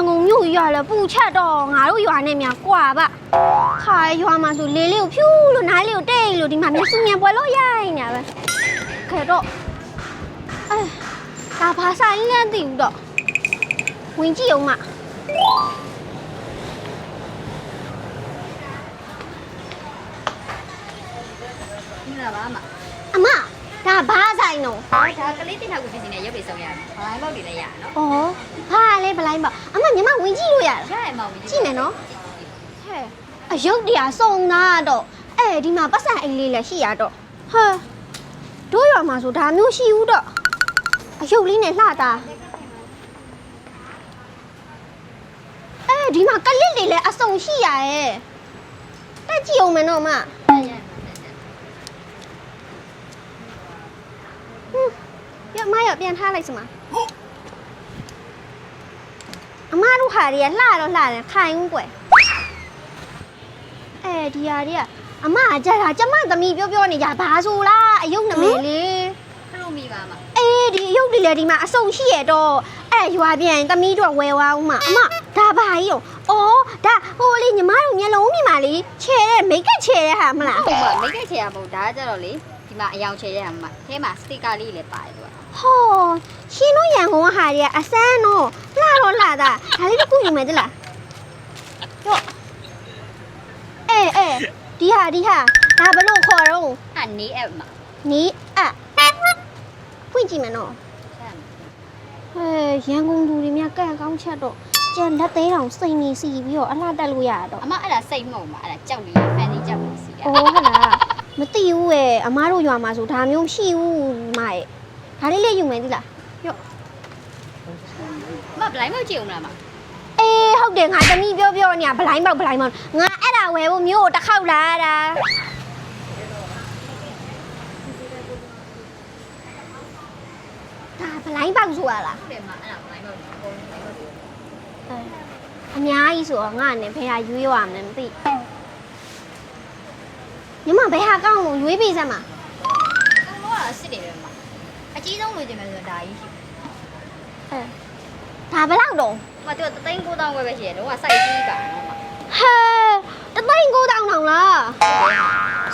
န်ကုန်မြို့ရွာလဲပူချက်တော့ငါတို့ရွာနဲ့မြန်ကွာပါခါရွာမှာဆိုလေလေးကိုဖြူးလို့နားလေးကိုတိတ်လို့ဒီမှာမျက်စုံမြန်ပွဲလို့ရိုင်းနေပဲခဲတော့အဲဒါဘာဆိုင်လဲမသိဘူးတော့ဝင်ကြည့်အောင်မမင်္ဂလာပါအမအမဒါဘာဆိုင်တော့ဟောဒါကလေးတင်ထားကိုပြင်စီနဲ့ရုပ်တွေဆုံးရတယ်ဘလိုင်းဘောက်တွေလည်းရရနော်ဩ ဘာလဲဗလိုင်းပါအမညီမဝင်ကြည့်လို့ရလားရရမောင်ကြီးကြည့်မယ်နော်ဟဲ့အယုတ်တရားစုံတာတော့အဲဒီမှာပတ်စံအိမ်လေးလည်းရှိရတော့ဟဲ့တို့ရွာမှာဆိုဒါမျိုးရှိဘူးတော့အယုတ်လေးနဲ့လှတာအဲဒီမှာကလစ်တွေလည်းအစုံရှိရရဲ့တက်ကြည့်အောင်မယ်နော်မဟွန်းရမရပြန်ထားလိုက်စမအ မတို့ဟာတွေကလှတော့လှတယ်ခိုင်ဦးကွယ်အဲဒီဟာတွေကအမကကြတာကျမသမီးပြောပြောနေကြဘာဆိုလားအယုတ်နမယ်လေခလို့မိပါမအေးဒီအယုတ်တွေလည်းဒီမှာအစုံရှိရတော့အဲရွာပြန်သမီးတို့ကဝယ်သွားဦးမအမဒါဘာကြီးရောအော်ဒါဟိုလေညီမတို့မျက်လုံးမြင်ပါလေချဲတဲ့မိတ်ကပ်ချဲတဲ့ဟာမလားဟုတ်ပါမိတ်ကချေရမဟုတ်ဒါကကြတော့လေဒီမှာအယောင်ချေရရမှာအဲမှာစတစ်ကာလေးလည်းပါတယ်သူကဟောရှင်တို့ရန်ကုန်ကဟာတွေကအစမ်းတော့လှ တော့လှတာဒါလေးတစ်ခုယူမယ်တလားတော့အေးအေးဒီဟာဒီဟာဒါဘလို့ခေါ်တော့အနေအပ်မှာနီးအပ်ဖွင့်ကြည့်မယ်နော်ဆမ်းဟဲ့ရန်ကုန်လူတွေများကန့်ကောင်းချက်တော့ကြံလက်သေးတောင်စိတ်နေစီပြီးတော့အလှတက်လို့ရတာတော့အမအဲ့ဒါစိတ်မဟုတ်မှာအဲ့ဒါကြောက်လေးဖန်စီကြောက်လေးစီရအိုးဟုတ်လားမသိဘူးရဲ့အမားတို့ရွာမှာဆိုဒါမျိုးမရှိဘူးမရဲ့ဒါလေးလေးယူမယ်သီလားရော့ မဘလိုင်းဘောက်ကြည့်အောင်လားမအေးဟုတ်တယ်ငါသမီးပြောပြောနေဗလိုင်းပေါက်ဗလိုင်းပေါက်ငါအဲ့ဒါဝယ်ဖို့မျိုးကိုတစ်ခေါက်လာတာဒါဗလိုင်းပေါက်ဆိုတာလားဟုတ်တယ်မအဲ့ဒါဘလိုင်းဘောက်ကိုဘလိုင်းဘောက်ကိုအများကြီးဆိုတော့ငါနဲ့ဘယ်ဟာရွေးရမလဲမသိညီမဘယ်ဟာကောင်းလို့ရွေးပေးစမ်းမအကောင်လုံးကအစ်စ်တွေပဲမအကြီးဆုံးလိုချင်မယ်ဆိုတော့ဒါကြီးရှိအဲ ဒါဘယ်လောက်တော့မသူကတသိန်း9000ပဲပဲရှိတယ်လုံးဝစိုက်ကြီးပါနော်မဟဲတသိန်းကိုတောင်းတောင်လား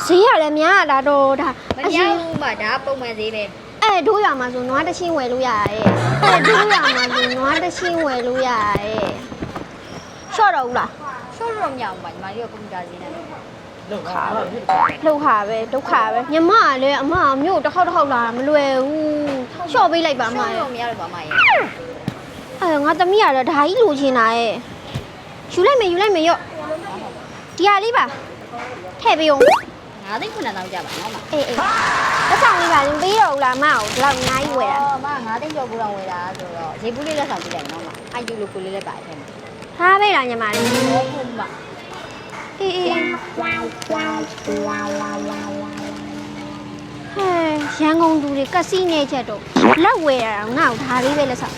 ဈေးရလည်းများတာတော့ဒါမများဘူးမဒါပုံမှန်သေးပဲအဲဒိုးရမှာဆိုနွားတစ်ချင်းဝယ်လို့ရရဲ့အဲဒိုးရမှာဆိုနွားတစ်ချင်းဝယ်လို့ရရဲ့ရှော့တော့ဘူးလားရှော့တော့မရဘူးမညီမလေးကကွန်ပျူတာဈေးနဲ့ဒုက္ခပဲဒုက္ခပဲဒုက္ခပဲညီမကလည်းအမကမြို့တစ်ခေါက်တစ်ခေါက်လာတာမလွယ်ဘူးရှော့ပေးလိုက်ပါမရှော့ရဲ့တော့မရတော့ပါမရဲ့အဲငါသမီးရတော့ဒါကြီးလိုချင်တာရဲ့ယူလိုက်မယ်ယူလိုက်မယ်ရော့ဒီဟာလေးပါထည့်ပေးအောင်ငါးသိန်းခုနစ်သောင်းကြပါနော်မအေးအေးလက်ဆောင်လေးပါရင်ပေးတော့ဦးလားမအောင်ဒီလောက်အများကြီးဝယ်တာအော်မငါးသိန်းကျော်ဘူးတော့ဝယ်တာဆိုတော့ဈေးဘူးလေးလက်ဆောင်ပြလိုက်နော်မအိုက်ယူလိုကိုလေးလည်းပါတယ်ထဲမှာထားပေးလားညီမလေးဟောဘူးမ အေးအေးဟဲ့ရန်ကုန်သူတွေကက်စီနေချက်တော့လက်ဝယ်တာတော့ငါ့ကိုဒါလေးပဲလက်ဆောင်